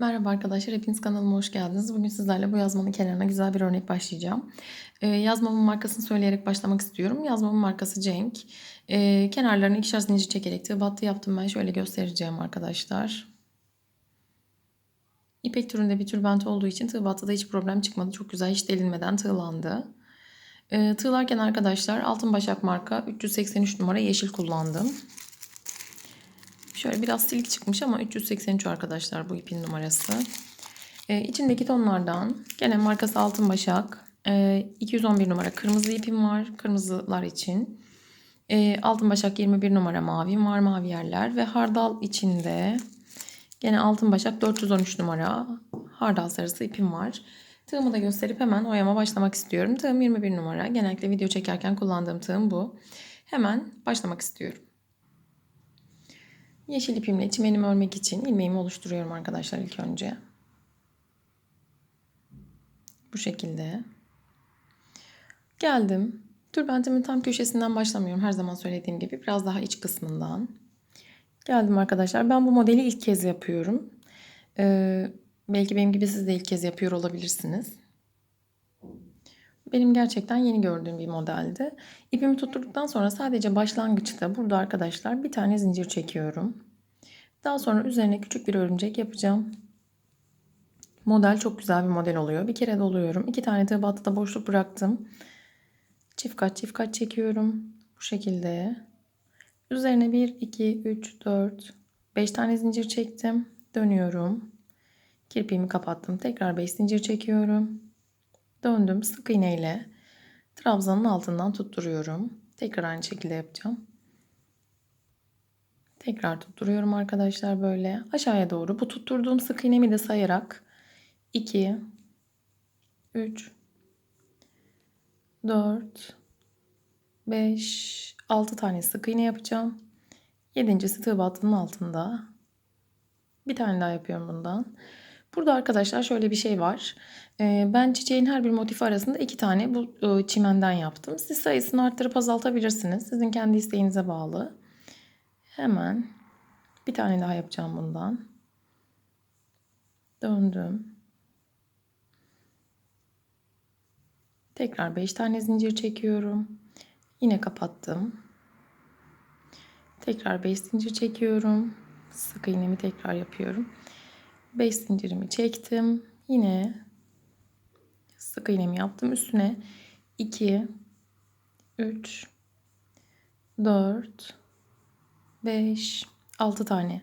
Merhaba arkadaşlar, hepiniz kanalıma hoş geldiniz. Bugün sizlerle bu yazmanın kenarına güzel bir örnek başlayacağım. Ee, yazmamın markasını söyleyerek başlamak istiyorum. Yazmamın markası Cenk. Ee, kenarlarını ikişer zincir çekerek tığ yaptım ben. Şöyle göstereceğim arkadaşlar. İpek türünde bir tülbent olduğu için tığ battıda hiç problem çıkmadı. Çok güzel, hiç delinmeden tığlandı. Ee, tığlarken arkadaşlar Altın Başak marka 383 numara yeşil kullandım. Şöyle biraz silik çıkmış ama 383 arkadaşlar bu ipin numarası. Ee, içindeki tonlardan gene markası Altın Başak. Ee, 211 numara kırmızı ipim var. Kırmızılar için. Ee, Altın Başak 21 numara mavim var. Mavi yerler. Ve hardal içinde gene Altın Başak 413 numara hardal sarısı ipim var. Tığımı da gösterip hemen oyama başlamak istiyorum. Tığım 21 numara. Genellikle video çekerken kullandığım tığım bu. Hemen başlamak istiyorum. Yeşil ipimle çimenimi örmek için ilmeğimi oluşturuyorum arkadaşlar ilk önce. Bu şekilde. Geldim. Tülbentimin tam köşesinden başlamıyorum. Her zaman söylediğim gibi biraz daha iç kısmından. Geldim arkadaşlar. Ben bu modeli ilk kez yapıyorum. Ee, belki benim gibi siz de ilk kez yapıyor olabilirsiniz. Benim gerçekten yeni gördüğüm bir modeldi. İpimi tutturduktan sonra sadece başlangıçta burada arkadaşlar bir tane zincir çekiyorum. Daha sonra üzerine küçük bir örümcek yapacağım. Model çok güzel bir model oluyor. Bir kere doluyorum. İki tane tığ battıda boşluk bıraktım. Çift kat çift kat çekiyorum. Bu şekilde. Üzerine 1, 2, 3, 4, 5 tane zincir çektim. Dönüyorum. Kirpiğimi kapattım. Tekrar 5 zincir çekiyorum. Döndüm sık iğne ile trabzanın altından tutturuyorum. Tekrar aynı şekilde yapacağım. Tekrar tutturuyorum arkadaşlar böyle aşağıya doğru. Bu tutturduğum sık iğnemi de sayarak 2 3 4 5 6 tane sık iğne yapacağım. Yedincisi tığ battının altında. Bir tane daha yapıyorum bundan. Burada arkadaşlar şöyle bir şey var. Ee, ben çiçeğin her bir motifi arasında iki tane bu e, çimenden yaptım. Siz sayısını arttırıp azaltabilirsiniz. Sizin kendi isteğinize bağlı. Hemen bir tane daha yapacağım bundan. Döndüm. Tekrar 5 tane zincir çekiyorum. Yine kapattım. Tekrar 5 zincir çekiyorum. Sık iğnemi tekrar yapıyorum. 5 zincirimi çektim. Yine sık iğnemi yaptım. Üstüne 2 3 4 5 6 tane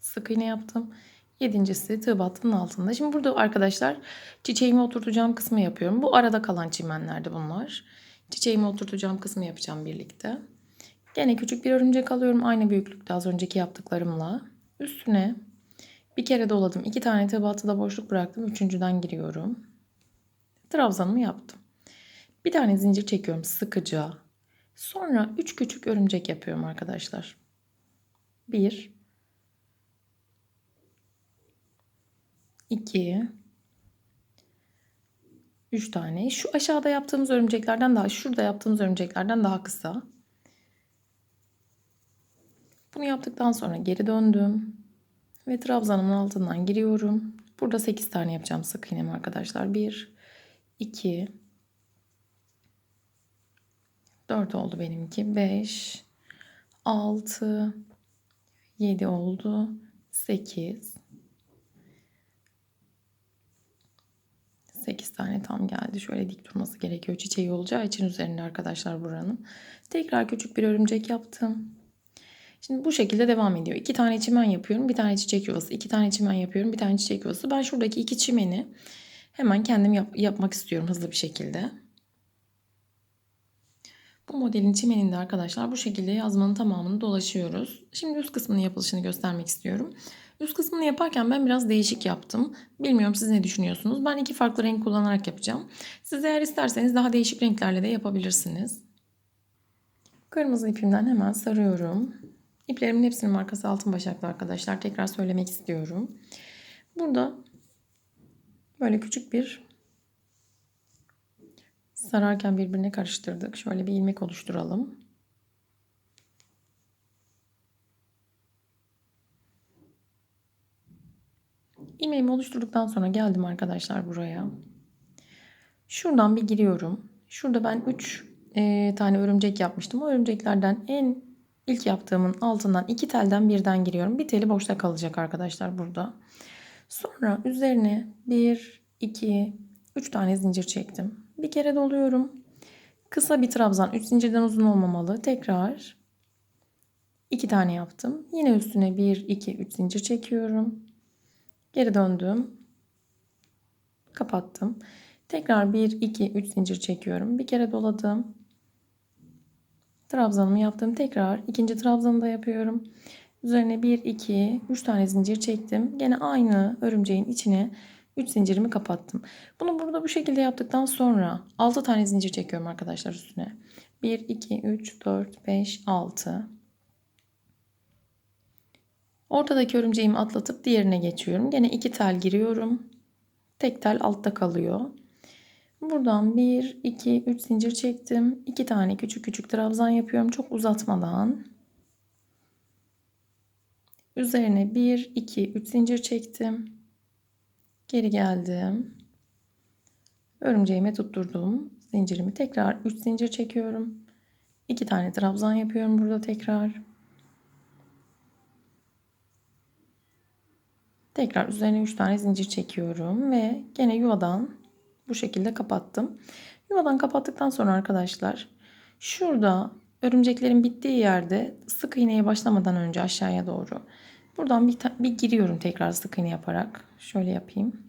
sık iğne yaptım. Yedincisi tığ battının altında. Şimdi burada arkadaşlar çiçeğimi oturtacağım kısmı yapıyorum. Bu arada kalan çimenlerdi bunlar. Çiçeğimi oturtacağım kısmı yapacağım birlikte. Gene küçük bir örümcek alıyorum. Aynı büyüklükte az önceki yaptıklarımla. Üstüne bir kere doladım. iki tane tığ battıda boşluk bıraktım. Üçüncüden giriyorum. Trabzanımı yaptım. Bir tane zincir çekiyorum sıkıca. Sonra üç küçük örümcek yapıyorum arkadaşlar. Bir, iki, üç tane. Şu aşağıda yaptığımız örümceklerden daha, şurada yaptığımız örümceklerden daha kısa. Bunu yaptıktan sonra geri döndüm. Ve trabzanımın altından giriyorum. Burada 8 tane yapacağım sık iğnem arkadaşlar. 1, 2, 4 oldu benimki. 5, 6, 7 oldu. 8, 8 tane tam geldi. Şöyle dik durması gerekiyor. Çiçeği olacağı için üzerinde arkadaşlar buranın. Tekrar küçük bir örümcek yaptım. Şimdi bu şekilde devam ediyor. İki tane çimen yapıyorum. Bir tane çiçek yuvası. iki tane çimen yapıyorum. Bir tane çiçek yuvası. Ben şuradaki iki çimeni hemen kendim yap yapmak istiyorum hızlı bir şekilde. Bu modelin çimeninde arkadaşlar bu şekilde yazmanın tamamını dolaşıyoruz. Şimdi üst kısmının yapılışını göstermek istiyorum. Üst kısmını yaparken ben biraz değişik yaptım. Bilmiyorum siz ne düşünüyorsunuz. Ben iki farklı renk kullanarak yapacağım. Siz eğer isterseniz daha değişik renklerle de yapabilirsiniz. Kırmızı ipimden hemen sarıyorum. İplerimin hepsinin markası altın başaklı arkadaşlar. Tekrar söylemek istiyorum. Burada böyle küçük bir sararken birbirine karıştırdık. Şöyle bir ilmek oluşturalım. ilmeğimi oluşturduktan sonra geldim arkadaşlar buraya. Şuradan bir giriyorum. Şurada ben 3 e, tane örümcek yapmıştım. O örümceklerden en ilk yaptığımın altından iki telden birden giriyorum. Bir teli boşta kalacak arkadaşlar burada. Sonra üzerine 1, 2, 3 tane zincir çektim. Bir kere doluyorum. Kısa bir trabzan 3 zincirden uzun olmamalı. Tekrar 2 tane yaptım. Yine üstüne 1, 2, 3 zincir çekiyorum. Geri döndüm. Kapattım. Tekrar 1, 2, 3 zincir çekiyorum. Bir kere doladım. Trabzanımı yaptım. Tekrar ikinci trabzanı da yapıyorum. Üzerine 1, 2, 3 tane zincir çektim. Gene aynı örümceğin içine 3 zincirimi kapattım. Bunu burada bu şekilde yaptıktan sonra 6 tane zincir çekiyorum arkadaşlar üstüne. 1, 2, 3, 4, 5, 6. Ortadaki örümceğimi atlatıp diğerine geçiyorum. Gene 2 tel giriyorum. Tek tel altta kalıyor. Buradan 1, 2, 3 zincir çektim. 2 tane küçük küçük trabzan yapıyorum. Çok uzatmadan. Üzerine 1, 2, 3 zincir çektim. Geri geldim. Örümceğime tutturdum. Zincirimi tekrar 3 zincir çekiyorum. 2 tane trabzan yapıyorum burada tekrar. Tekrar üzerine 3 tane zincir çekiyorum ve gene yuvadan bu şekilde kapattım. Yuvadan kapattıktan sonra arkadaşlar şurada örümceklerin bittiği yerde sık iğneye başlamadan önce aşağıya doğru buradan bir, bir giriyorum tekrar sık iğne yaparak. Şöyle yapayım.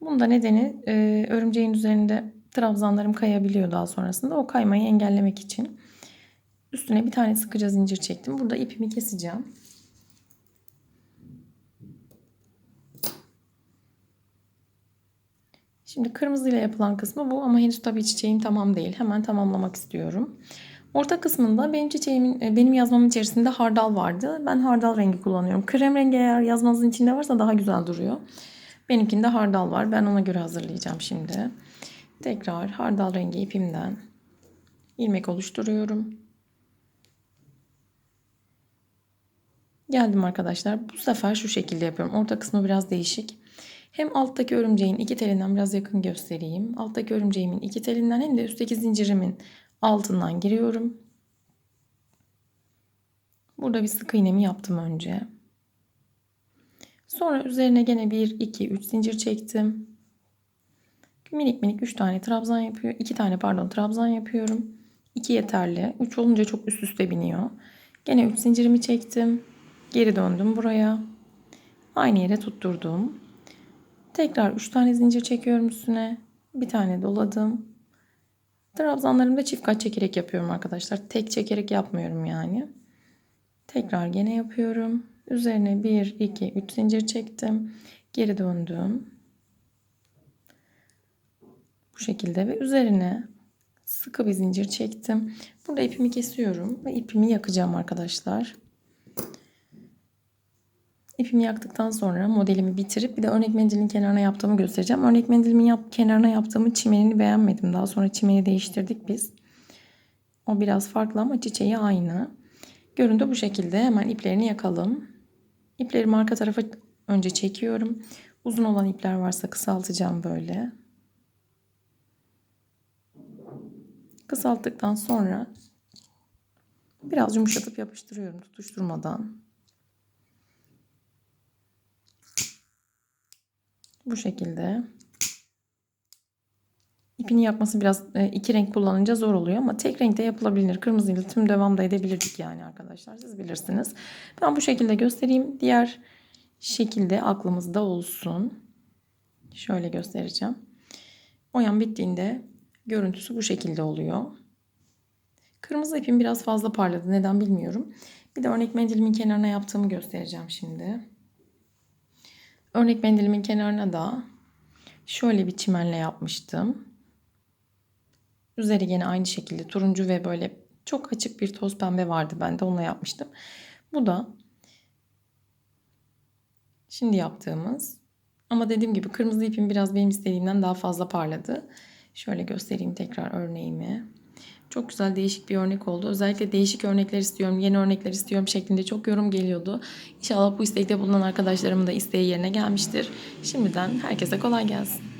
Bunda nedeni e, örümceğin üzerinde trabzanlarım kayabiliyor daha sonrasında. O kaymayı engellemek için üstüne bir tane sıkıca zincir çektim. Burada ipimi keseceğim. Şimdi kırmızı ile yapılan kısmı bu ama henüz tabii çiçeğim tamam değil. Hemen tamamlamak istiyorum. Orta kısmında benim çiçeğimin, e, benim yazmamın içerisinde hardal vardı. Ben hardal rengi kullanıyorum. Krem rengi eğer yazmanızın içinde varsa daha güzel duruyor. Benimkinde hardal var. Ben ona göre hazırlayacağım şimdi. Tekrar hardal rengi ipimden ilmek oluşturuyorum. Geldim arkadaşlar. Bu sefer şu şekilde yapıyorum. Orta kısmı biraz değişik. Hem alttaki örümceğin iki telinden biraz yakın göstereyim. Alttaki örümceğimin iki telinden hem de üstteki zincirimin altından giriyorum. Burada bir sık iğnemi yaptım önce. Sonra üzerine gene 1, 2, 3 zincir çektim. Minik minik 3 tane trabzan yapıyor. 2 tane pardon trabzan yapıyorum. 2 yeterli. 3 olunca çok üst üste biniyor. Gene 3 zincirimi çektim. Geri döndüm buraya. Aynı yere tutturdum. Tekrar 3 tane zincir çekiyorum üstüne. Bir tane doladım. Trabzanlarımda çift kat çekerek yapıyorum arkadaşlar. Tek çekerek yapmıyorum yani. Tekrar gene yapıyorum. Üzerine 1, 2, 3 zincir çektim. Geri döndüm. Bu şekilde ve üzerine sıkı bir zincir çektim. Burada ipimi kesiyorum ve ipimi yakacağım arkadaşlar. İpimi yaktıktan sonra modelimi bitirip bir de örnek mendilin kenarına yaptığımı göstereceğim. Örnek mendilimin yap, kenarına yaptığımı çimenini beğenmedim. Daha sonra çimeni değiştirdik biz. O biraz farklı ama çiçeği aynı. Görüntü bu şekilde. Hemen iplerini yakalım. İplerimi arka tarafa önce çekiyorum. Uzun olan ipler varsa kısaltacağım böyle. Kısalttıktan sonra biraz yumuşatıp yapıştırıyorum tutuşturmadan. Bu şekilde. İpini yapması biraz e, iki renk kullanınca zor oluyor ama tek renkte yapılabilir. Kırmızıyla tüm devam da edebilirdik yani arkadaşlar. Siz bilirsiniz. Ben bu şekilde göstereyim. Diğer şekilde aklımızda olsun. Şöyle göstereceğim. Oyan bittiğinde görüntüsü bu şekilde oluyor. Kırmızı ipim biraz fazla parladı. Neden bilmiyorum. Bir de örnek mendilimin kenarına yaptığımı göstereceğim şimdi. Örnek mendilimin kenarına da şöyle bir çimenle yapmıştım. Üzeri yine aynı şekilde turuncu ve böyle çok açık bir toz pembe vardı. Ben de onunla yapmıştım. Bu da şimdi yaptığımız ama dediğim gibi kırmızı ipim biraz benim istediğimden daha fazla parladı. Şöyle göstereyim tekrar örneğimi. Çok güzel değişik bir örnek oldu. Özellikle değişik örnekler istiyorum, yeni örnekler istiyorum şeklinde çok yorum geliyordu. İnşallah bu istekte bulunan arkadaşlarımın da isteği yerine gelmiştir. Şimdiden herkese kolay gelsin.